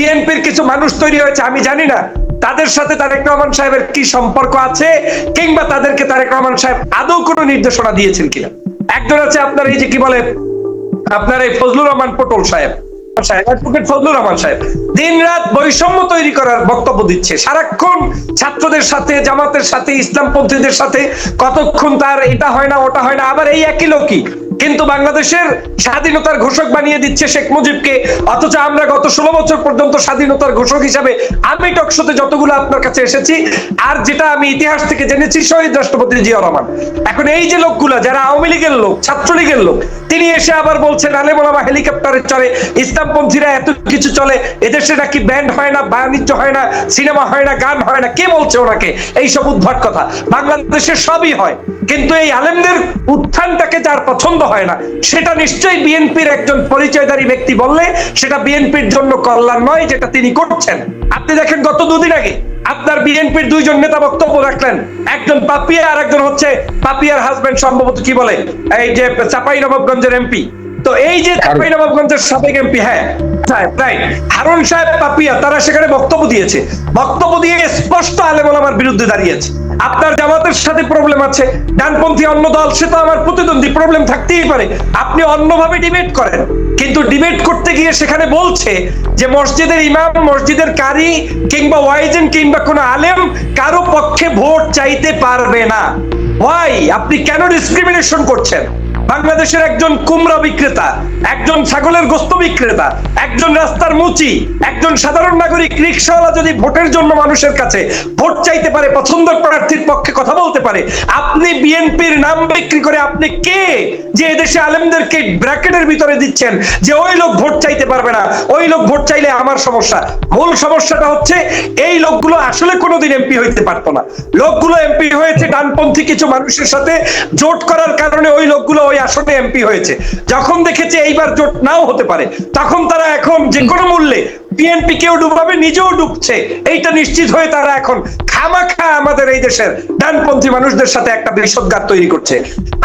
বিএনপির কিছু মানুষ তৈরি হয়েছে, আমি জানি না। তাদের সাথে তারেক রহমান সাহেবের কি সম্পর্ক আছে, কিংবা তাদেরকে তারেক রহমান সাহেব আদৌ কোনো নির্দেশনা দিয়েছেন কিনা? একজন আছে আপনার এই যে কি বলে, আপনার এই ফজলুর রহমান পটল সাহেব। বৈষম্য তৈরি করার বক্তব্য দিচ্ছে। সারাক্ষণ ছাত্রদের সাথে, জামাতের সাথে, ইসলামপন্থীদের সাথে, কতক্ষণ তার এটা হয় না, ওটা হয় না, আবার এই একই লোকই। কিন্তু বাংলাদেশের স্বাধীনতার ঘোষক বানিয়ে দিচ্ছে শেখ মুজিবকে। অথচ আমরা গত ষোলো বছর পর্যন্ত স্বাধীনতার ঘোষক হিসাবে আমি টকশোতে যতগুলো আপনার কাছে এসেছি, আর যেটা আমি ইতিহাস থেকে জেনেছি শহীদ রাষ্ট্রপতি জিয়া রহমান। এখন এই যে লোকগুলা, যারা আওয়ামী লীগের লোক, ছাত্রলীগের লোক, তিনি এসে আবার বলছেন, আলে মোলামা হেলিকপ্টারে চলে ইসলামপন্থীরা এত কিছু চলে, এদেশে নাকি ব্যান্ড হয় না, বাণিজ্য হয় না, সিনেমা হয় না, গান হয় না, কে বলছে ওনাকে? এইসব উদ্ভট কথা। বাংলাদেশে সবই হয়, কিন্তু এই আলেমদের উত্থানটাকে যার পছন্দ হয় না, সেটা নিশ্চয়ই বিএনপির একজন পরিচয়ধারী ব্যক্তি বললে সেটা বিএনপির জন্য কল্যাণ নয় যেটা তিনি করছেন। আপনি দেখেন গত দুদিন আগে আপনার বিএনপির দুইজন নেতা বক্তব্য রাখলেন। একজন পাপিয়া আর একজন হচ্ছে পাপিয়ার হাজবেন্ড সম্ভবত কি বলে? এই যে চাপাই নবাবগঞ্জের এমপি তো এই যে চাপাই নবাবগঞ্জের সাবেক এমপি হ্যাঁ হারুন সাহেব পাপিয়া তারা সেখানে বক্তব্য দিয়েছে। বক্তব্য দিয়ে স্পষ্ট আলেম আমার বিরুদ্ধে দাঁড়িয়েছে। আপনার জামাতের সাথে প্রবলেম আছে। ডানপন্থী অন্য দল, সে তো আমার প্রতিদ্বন্দ্বী প্রবলেম থাকতেই পারে। আপনি অন্যভাবে ডিবেট করেন। কিন্তু ডিবেট করতে গিয়ে সেখানে বলছে যে মসজিদের ইমাম, মসজিদের কারি, কিংবা ওয়াইজেন, কিংবা কোনো আলেম কারও পক্ষে ভোট চাইতে পারবে না। ওয়াই আপনি কেন ডিসক্রিমিনেশন করছেন? বাংলাদেশের একজন কুমড়া বিক্রেতা, একজন ছাগলের গোস্ত বিক্রেতা, একজন রাস্তার মুচি, একজন সাধারণ নাগরিক রিক্সাওয়ালা যদি ভোটের জন্য মানুষের কাছে ভোট চাইতে পারে পছন্দ প্রার্থীর পক্ষে কথা বলতে পারে, আপনি বিএনপির নাম বিক্রি করে আপনি কে যে এদেশে আলেমদেরকে ব্র্যাকেটের ভিতরে দিচ্ছেন যে ওই লোক ভোট চাইতে পারবে না? ওই লোক ভোট চাইলে আমার সমস্যা। মূল সমস্যাটা হচ্ছে এই লোকগুলো আসলে কোনোদিন এমপি হইতে পারতো না। লোকগুলো এমপি হয়েছে ডানপন্থী কিছু মানুষের সাথে জোট করার কারণে ওই লোকগুলো ওই আসনে এমপি হয়েছে। যখন দেখেছে এইবার জোট নাও হতে পারে, তখন তারা এখন যে কোনো মূল্যে বিএনপি কেউ ডুবাবে, নিজেও ডুবছে। এইটা নিশ্চিত হয়ে তারা এখন খামাখা আমাদের এই দেশের ডানপন্থী মানুষদের সাথে একটা বিষদগার তৈরি করছে।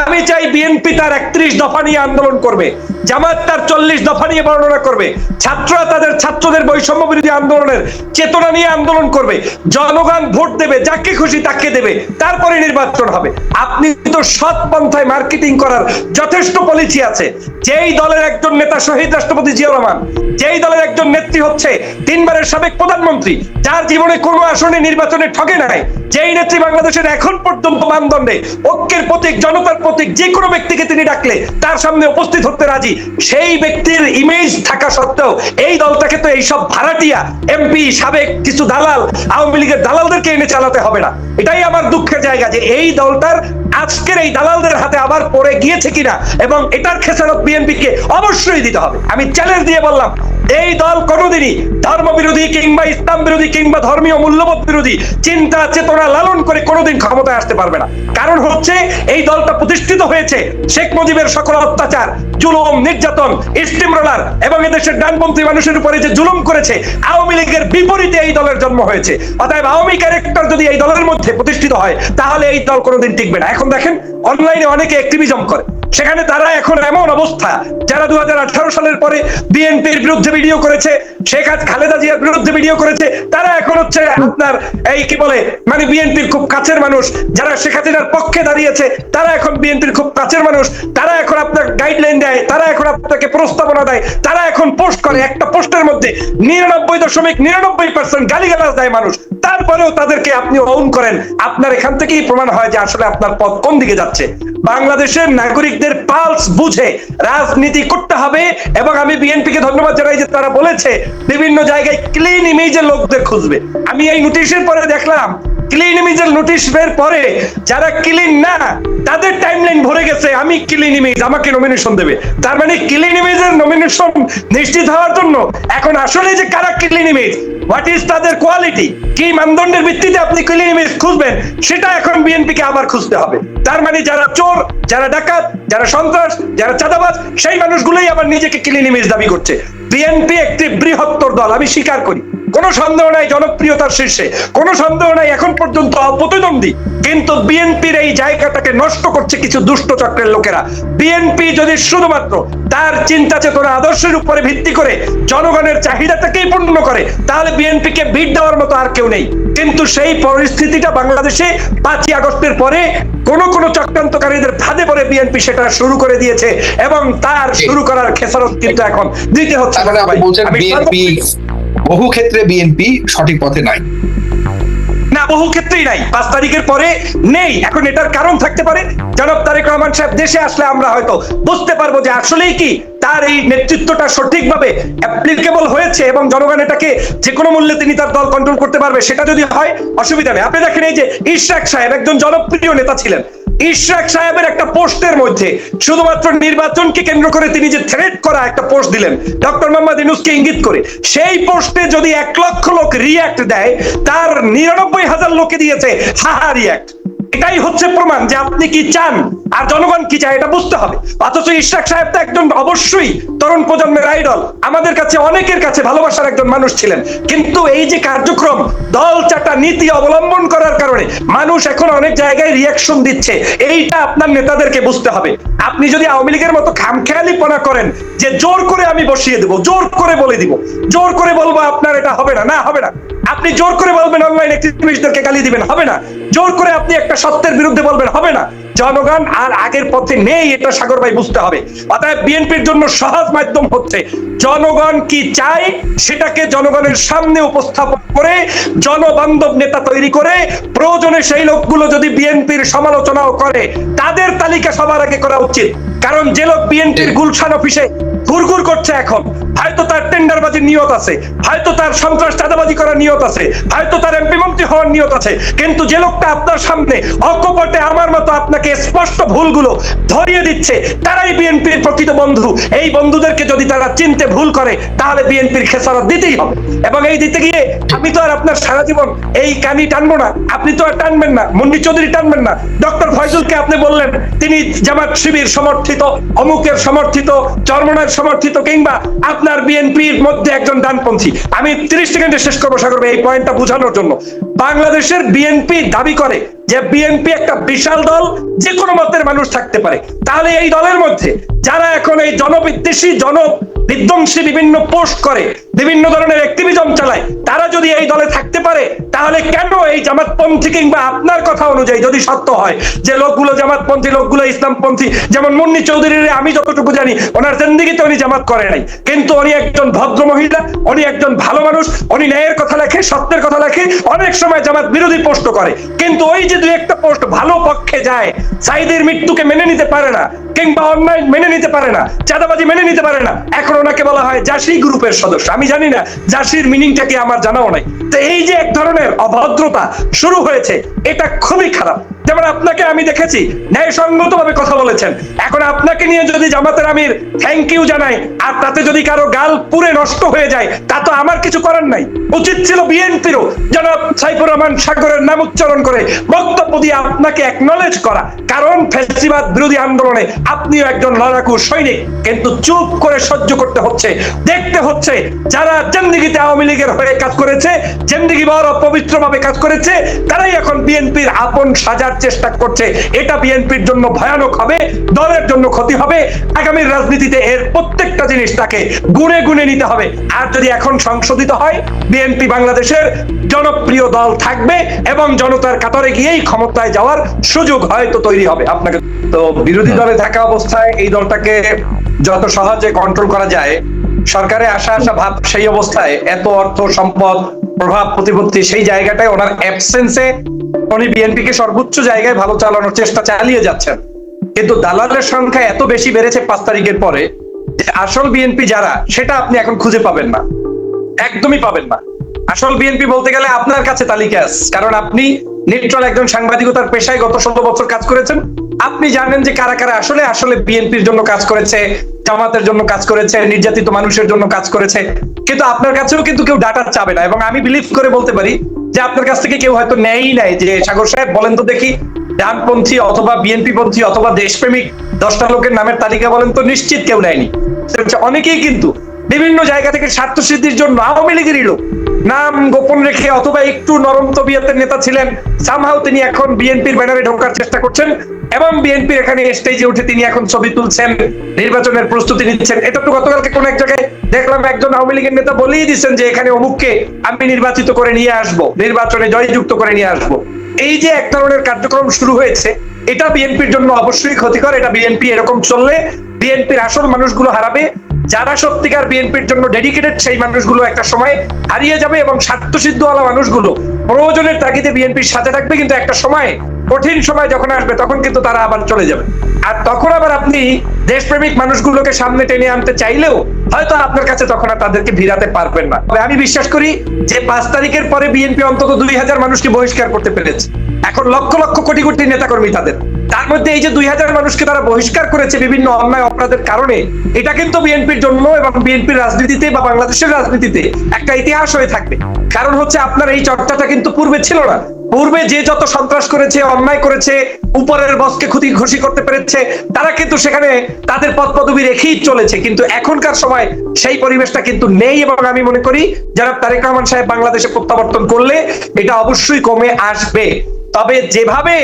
আমি চাই বিএনপি তার একত্রিশ দফা নিয়ে আন্দোলন করবে, জামাত তার চল্লিশ দফা নিয়ে বর্ণনা করবে, ছাত্ররা তাদের ছাত্রদের বৈষম্য বিরোধী আন্দোলনের চেতনা নিয়ে আন্দোলন করবে, জনগণ ভোট দেবে, যাকে খুশি তাকে দেবে, তারপরে নির্বাচন হবে। আপনি তো সৎ পন্থায় মার্কেটিং করার যথেষ্ট পলিসি আছে। যেই দলের একজন নেতা শহীদ রাষ্ট্রপতি জিয়া রহমান, যেই দলের একজন নেত্রী হচ্ছে তিনবারের সাবেক প্রধানমন্ত্রী, যার জীবনে কোনো আসনে নির্বাচনে ঠকে নাই, যেই নেত্রী বাংলাদেশের এখন পর্যন্ত মানদণ্ডে ঐক্যের প্রতীক, জনতার প্রতীক, যে কোনো ব্যক্তিকে তিনি ডাকলে তার সামনে উপস্থিত হতে রাজি, সেই ব্যক্তির ইমেজ থাকা সত্ত্বেও এই দলটাকে তো এইসব ভাড়াটিয়া এমপি সাবেক কিছু দালাল, আওয়ামী লীগের দালালদেরকে এনে চালাতে হবে না। এটাই আমার দুঃখের জায়গা যে এই দলটার আজকের এই দালালদের হাতে আবার পড়ে গিয়েছে কিনা এবং এটার খেসারত বিএনপিকে অবশ্যই দিতে হবে। আমি চ্যালেঞ্জ দিয়ে বললাম, এই দল কোনোদিনই ধর্ম বিরোধী কিংবা ইসলাম বিরোধী কিংবা ধর্মীয় মূল্যবোধ বিরোধী চিন্তা, চেতনা লালন করে কোনোদিন ক্ষমতায় আসতে পারবে না। কারণ হচ্ছে, এই দলটা প্রতিষ্ঠিত হয়েছে শেখ মুজিবের সকল অত্যাচার, জুলুম, নির্যাতন স্টিমরোলার এবং এদেশের ডানপন্থী মানুষের উপরে যে জুলুম করেছে, আওয়ামী লীগের বিপরীতে এই দলের জন্ম হয়েছে। অতএব আওয়ামী ক্যারেক্টার যদি এই দলের মধ্যে প্রতিষ্ঠিত হয়, তাহলে এই দল কোনোদিন টিকবে না। এখন দেখেন অনলাইনে অনেকে অ্যাক্টিভিজম করে। সেখানে তারা এখন এমন অবস্থা যারা দু হাজার আঠারো সালের পরে বিএনপির বিরুদ্ধে ভিডিও করেছে। শেখ হাজ খালেদা জিয়ার বিরুদ্ধে ভিডিও করেছে, তারা এখন হচ্ছে আপনার এই কি বলে মানে বিএনপির খুব কাছের মানুষ, যারা শেখ হাসিনার পক্ষে দাঁড়িয়েছে, তারা এখন বিএনপির খুব কাছের মানুষ, তারা এখন আপনার গাইডলাইন দেয়, তারা এখন আপনাকে প্রস্তাবনা দেয়, তারা এখন পোস্ট করে, একটা পোস্টের মধ্যে নিরানব্বই দশমিক নিরানব্বই পার্সেন্ট গালিগালাজ দেয় মানুষ, তারপরেও তাদেরকে আপনি অন করেন। আপনার এখান থেকেই প্রমাণ হয় যে আসলে আপনার পথ কোন দিকে যাচ্ছে। বাংলাদেশের নাগরিকদের পালস বুঝে, রাজনীতি করতে হবে, এবং আমি বিএনপি কে ধন্যবাদ জানাই যে তারা বলেছে বিভিন্ন জায়গায় ক্লিন ইমেজের লোকদের খুঁজবে। আমি এই নোটিশের পরে দেখলাম ক্লিন ইমেজের নোটিশ বের পরে যারা ক্লিন না, তাদের টাইমলাইন ভরে গেছে, আমি ক্লিন ইমেজ আমাকে নমিনেশন দেবে। তার মানে ক্লিন ইমেজের নমিনেশন নিশ্চিত হওয়ার জন্য এখন আসলে যে কারা ক্লিন ইমেজ হোয়াট ইজ তাদের কোয়ালিটি কি মানদণ্ডের ভিত্তিতে আপনি ক্লিন ইমেজ খুঁজবেন, সেটা এখন বিএনপি কে আবার খুঁজতে হবে। তার মানে যারা চোর, যারা ডাকাত, যারা সন্ত্রাস, যারা চাঁদাবাজ, সেই মানুষগুলোই আবার নিজেকে ক্লিন ইমেজ দাবি করছে। বিএনপি একটি বৃহত্তর দল আমি স্বীকার করি। কোনো সন্দেহ নাই জনপ্রিয়তার শীর্ষে কোনো সন্দেহ নাই এখন পর্যন্ত অপ্রতিদ্বন্দ্বী। কিন্তু বিএনপির এই জায়গাটাকে নষ্ট করছে কিছু দুষ্ট চক্রের লোকেরা। বিএনপি যদি শুধুমাত্র তার চিন্তা চেতনা আদর্শের উপরে ভিত্তি করে জনগণের চাহিদাটাকেই পূর্ণ করে তাহলে বিএনপিকে বিট দেওয়ার মতো আর কেউ নেই। কিন্তু সেই পরিস্থিতিটা বাংলাদেশে পাঁচই আগস্টের পরে কোন কোন চক্রান্তকারীদের ফাঁদে পড়ে বিএনপি সেটা শুরু করে দিয়েছে এবং তার শুরু করার খেসারত কিন্তু এখন দিতে হচ্ছে বহু ক্ষেত্রে বিএনপি সঠিক পথে নাই। না, বহু ক্ষেত্রেই নাই। পাঁচ তারিখের পরে নেই। এখন এটার কারণ থাকতে পারে। জনাব তারেক রহমান সাহেব দেশে আসলে আমরা হয়তো বুঝতে পারব যে আসলেই কি তার এই নেতৃত্বটা সঠিকভাবে অ্যাপ্লিকেবল হয়েছে এবং জনগণ এটাকে যে কোনো মূল্যে তিনি তার দল কন্ট্রোল করতে পারবে, সেটা যদি হয়, অসুবিধা নেই। আপনি দেখেন এই যে ইশরাক সাহেব, একজন জনপ্রিয় নেতা ছিলেন। ইশরাক সাহেবের একটা পোস্টের মধ্যে শুধুমাত্র নির্বাচনকে কেন্দ্র করে তিনি যে থ্রেট করা একটা পোস্ট দিলেন, ডক্টর মোহাম্মদ ইনুসকে ইঙ্গিত করে, সেই পোস্টে যদি এক লক্ষ লোক রিয়াক্ট দেয়, তার নিরানব্বই হাজার লোকে দিয়েছে হাহা রিয়াক্ট এটাই হচ্ছে প্রমাণ যে আপনি কি চান আর জনগণ কি চায়, এটা বুঝতে হবে। অথচ ইশরাক সাহেব তো একজন অবশ্যই তরুণ প্রজন্মের আইডল আমাদের কাছে অনেকের কাছে ভালোবাসার একজন মানুষ ছিলেন। কিন্তু এই যে কার্যক্রম, দল চাটা নীতি অবলম্বন করার কারণে মানুষ এখন অনেক জায়গায় রিয়াকশন দিচ্ছে। এইটা আপনার নেতাদেরকে বুঝতে হবে। আপনি যদি আওয়ামী লীগের মতো খামখেয়ালিপনা করেন যে জোর করে আমি বসিয়ে দেব, জোর করে বলে দিব, জোর করে বলব আপনার এটা হবে না না, হবে না। আপনি জোর করে বলবেন অনলাইন এক্টিভিস্টদেরকে গালি দিবেন, হবে না। জোর করে আপনি একটা সত্যের বিরুদ্ধে বলবেন হবে না। জনগণ আর আগের পথে নেই এটা সাগর ভাই বুঝতে হবে। অতএব বিএনপির জন্য সহজ মাধ্যম হচ্ছে জনগণ কি চায় সেটাকে জনগণের সামনে উপস্থাপন করে জনবান্ধব নেতা তৈরি করে প্রয়োজনে সেই লোকগুলো যদি বিএনপির সমালোচনাও করে তাদের তালিকা সবার আগে করা উচিত। কারণ যে লোক বিএনপির গুলশান অফিসে ঘুরঘুর করছে এখন। হয়তো তার টেন্ডারবাজির নিয়ত আছে, হয়তো তার সন্ত্রাস চাঁদাবাজি করার নিয়ত আছে, হয়তো তার এমপি মন্ত্রী হওয়ার নিয়ত আছে, কিন্তু যে লোকটা আপনার সামনে অকপটে আমার মতো আপনাকে স্পষ্ট ভুলগুলো ধরিয়ে দিচ্ছে, তারাই বিএনপির প্রকৃত বন্ধু। এই বন্ধুদেরকে যদি তারা চিনতে ভুল করে, তাহলে বিএনপির খেসারত দিতেই হবে। এবং এই দিতে গিয়ে আমি তো আর আপনার সারা জীবন এই কানি টানবো না, আপনি তো আর টানবেন না, মুন্নি চৌধুরী টানবেন না। ডক্টর ফয়জুলকে আপনি বললেন, তিনি জামাত শিবির সমর্থিত, অমুকের সমর্থিত, চরমনার সমর্থিত কিংবা আপনার বিএনপির মধ্যে একজন ডানপন্থী। আমি তিরিশ সেকেন্ডে শেষ করব সাগর এই পয়েন্টটা বোঝানোর জন্য। বাংলাদেশের বিএনপি দাবি করে যে বিএনপি একটা বিশাল দল যে কোনো মতের মানুষ থাকতে পারে। তাহলে এই দলের মধ্যে যারা এখন এই জনবিদ্বেষী জন বিধ্বংসী বিভিন্ন পোস্ট করে, বিভিন্ন ধরনের অ্যাক্টিভিজম চালায়, তারা যদি এই দলে থাকতে পারে, তাহলে কেন এই জামাতপন্থী কিংবা আপনার কথা অনুযায়ী যদি সত্য হয় যে লোকগুলো জামাতপন্থী, লোকগুলো ইসলামপন্থী, যেমন মুন্নি চৌধুরীর আমি যতটুকু জানি, ওনার জিন্দিগিতে উনি জামাত করে নাই। কিন্তু উনি একজন ভদ্র মহিলা, উনি একজন ভালো মানুষ, উনি ন্যায়ের কথা লেখে, সত্যের কথা লেখে, অনেক সময় জামাত বিরোধী পোস্ট করে। কিন্তু ওই যে দুই একটা পোস্ট ভালো পক্ষে যায় সাইদের মৃত্যুকে মেনে নিতে পারে না কিংবা অন্যায় মেনে নিতে পারে না, চাঁদাবাজি মেনে নিতে পারে না। এখন ওনাকে বলা হয় জাসি গ্রুপের সদস্য। আমি জানি না জাসির মিনিংটা কি আমার জানাও নাই। তো এই যে এক ধরনের অভদ্রতা শুরু হয়েছে, এটা খুবই খারাপ। যেমন আপনাকে আমি দেখেছি ন্যায়সঙ্গত ভাবে কথা বলেছেন। এখন আপনাকে নিয়ে যদি জামাতের আমির থ্যাংক ইউ জানাই, আর তাতে যদি কারও গাল পুরে নষ্ট হয়ে যায়, তা তো আমার কিছু করার নাই। উচিত ছিল বিএনপিরও জনাব সাইফুর রহমান সাগরের নাম উচ্চারণ করে বক্তব্য দিয়ে আপনাকে একনলেজ করা। কারণ ফেসিবাদ বিরোধী আন্দোলনে আপনিও একজন লড়াকু সৈনিক, কিন্তু চুপ করে সহ্য করতে হচ্ছে। দেখতে হচ্ছে যারা জিন্দিগিতে আওয়ামী লীগের হয়ে কাজ করেছে, জিন্দিগি বড় পবিত্র ভাবে কাজ করেছে, তারাই এখন বিএনপির আপন সাজার চেষ্টা করছে। এটা বিএনপির জন্য ভয়ানক হবে, দলের জন্য ক্ষতি হবে। আগামীর রাজনীতিতে এর প্রত্যেকটা জিনিস তাকে গুনে গুনে নিতে হবে। আর যদি এখন সংশোধিত হয়, বিএনপি বাংলাদেশের জনপ্রিয় দল থাকবে এবং জনতার কাতারে গিয়েই ক্ষমতায় যাওয়ার সুযোগ হয়তো তৈরি হবে। আপনাকে তো বিরোধী দলে থাকা অবস্থায় এই দলটাকে যত সহজে কন্ট্রোল করা যায়, সরকারে আসা আসা ভাব সেই অবস্থায় এত অর্থ সম্পদ প্রভাব প্রতিপত্তি সেই জায়গাটায় ওনার অ্যাবসেন্সে উনি বিএনপি কে সর্বোচ্চ জায়গায় ভালো চালানোর চেষ্টা চালিয়ে যাচ্ছেন। কিন্তু দালালের সংখ্যা এত বেশি বেড়েছে পাঁচ তারিখের পরে, যে আসল বিএনপি যারা, সেটা আপনি এখন খুঁজে পাবেন না। একদমই পাবেন না। আসল বিএনপি বলতে গেলে আপনার কাছে তালিকা আছে। কারণ আপনি নিউট্রাল একজন সাংবাদিকতার পেশায় গত ষোলো বছর কাজ করেছেন। আপনি জানেন যে কারা কারা আসলে আসলে বিএনপির জন্য কাজ করেছে, জামাতের জন্য কাজ করেছে, নির্যাতিত মানুষের জন্য কাজ করেছে, কিন্তু আপনার কাছেও কিন্তু কেউ ডাটা চাবে না। এবং আমি বিলিভ করে বলতে পারি যে আপনার কাছ থেকে কেউ হয়তো নেয়ই নাই। যে সাগর সাহেব, বলেন তো দেখি ডানপন্থী অথবা বিএনপি পন্থী অথবা দেশপ্রেমিক দশটা লোকের নামের তালিকা বলেন তো নিশ্চিত কেউ নেয়নি। অনেকেই কিন্তু বিভিন্ন জায়গা থেকে স্বার্থ সিদ্ধির জন্য আওয়ামী লীগেরই লোক নাম গোপন রেখে অথবা একটু নরম তবিয়তের নেতা ছিলেন সামহাও তিনি এখন বিএনপির ব্যানারে ঢোকার চেষ্টা করছেন। এবং বিএনপির এখানে স্টেজে উঠে তিনি এখন ছবি তুলছেন, নির্বাচনের প্রস্তুতি নিচ্ছেন। এটা তো গতকালকে কোন এক জায়গায় দেখলাম, একজন আওয়ামী লীগের নেতা বলেই দিচ্ছেন যে এখানে অমুককে আমি নির্বাচিত করে নিয়ে আসব, নির্বাচনে জয়যুক্ত করে নিয়ে আসব। এই যে এক ধরনের কার্যক্রম শুরু হয়েছে, এটা বিএনপির জন্য অবশ্যই ক্ষতিকর। এটা বিএনপি এরকম চললে বিএনপির আসল মানুষগুলো হারাবে। যারা সত্যিকার বিএনপির জন্য ডেডিকেটেড সেই মানুষগুলো একটা সময় হারিয়ে যাবে এবং স্বার্থসিদ্ধওয়ালা মানুষগুলো প্রয়োজনের তাগিদে বিএনপির সাথে থাকবে। কিন্তু একটা সময় কঠিন সময় যখন আসবে, তখন কিন্তু তারা আবার চলে যাবে। আর তখন আবার আপনি দেশপ্রেমিক মানুষগুলোকে সামনে টেনে আনতে চাইলেও হয়তো আপনার কাছে তখন আর তাদেরকে ভিড়াতে পারবেন না। তবে আমি বিশ্বাস করি যে পাঁচ তারিখের পরে বিএনপি অন্তত দুই হাজার মানুষকে বহিষ্কার করতে পেরেছে। এখন লক্ষ লক্ষ কোটি কোটি নেতাকর্মী তাদের। তার মধ্যে এই যে দুই হাজার মানুষকে তারা বহিষ্কার করেছে বিভিন্ন অন্যায় অপরাধের কারণে, এটা কিন্তু বিএনপির জন্য এবং বিএনপির রাজনীতিতে বা বাংলাদেশের রাজনীতিতে একটা ইতিহাস হয়ে থাকবে। কারণ হচ্ছে আপনার এই চর্চাটা কিন্তু পূর্বে ছিল না। পূর্বে যে যত সন্ত্রাস করেছে, অন্যায় করেছে, উপরের বসকে ক্ষতি ঘুষি করতে পেরেছে, তারা কিন্তু সেখানে তাদের পদ পদবি রেখেই চলেছে। কিন্তু এখনকার সময় সেই পরিবেশটা কিন্তু নেই এবং আমি মনে করি যারা তারেক রহমান সাহেব বাংলাদেশে প্রত্যাবর্তন করলে এটা অবশ্যই কমে আসবে। তবে যেভাবে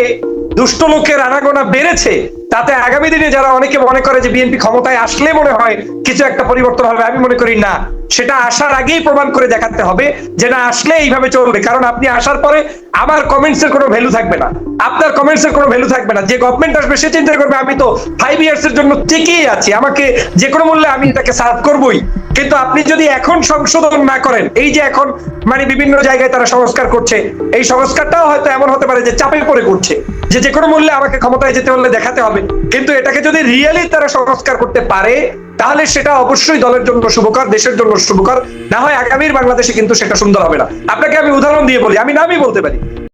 দুষ্ট লোকের আনাগোনা বেড়েছে তাতে আগামী দিনে যারা অনেকে মনে করে যে বিএনপি ক্ষমতায় আসলে মনে হয় কিছু একটা পরিবর্তন হবে, আমি মনে করি না। সেটা আসার আগেই প্রমাণ করে দেখাতে হবে যে না, আসলে এইভাবে চলবে। কারণ আপনি আসার পরে আমার কমেন্টস এর কোনো ভ্যালু থাকবে না। আপনার কমেন্টস এর কোনো ভ্যালু থাকবে না। যে গভর্নমেন্ট আসবে, সে চিন্তা করবে, আমি তো ফাইভ ইয়ার্স এর জন্য টিকেই আছি। আমাকে যে কোনো মূল্যে আমি এটাকে সার্ভ করবই। কিন্তু আপনি যদি এখন সংশোধন না করেন, এই যে এখন মানে বিভিন্ন জায়গায় তারা সংস্কার করছে, এই সংস্কারটাও হয়তো এমন হতে পারে যে চাপে পড়ে করছে যে যে কোনো মূল্যে আমাকে ক্ষমতায় যেতে হলে দেখাতে হবে। কিন্তু এটাকে যদি রিয়েলি তারা সংস্কার করতে পারে, তাহলে সেটা অবশ্যই দলের জন্য শুভকর, দেশের জন্য শুভকর। না হয় আগামীর বাংলাদেশে কিন্তু সেটা সুন্দর হবে না। আপনাকে আমি উদাহরণ দিয়ে বলি, আমি নামই বলতে পারি।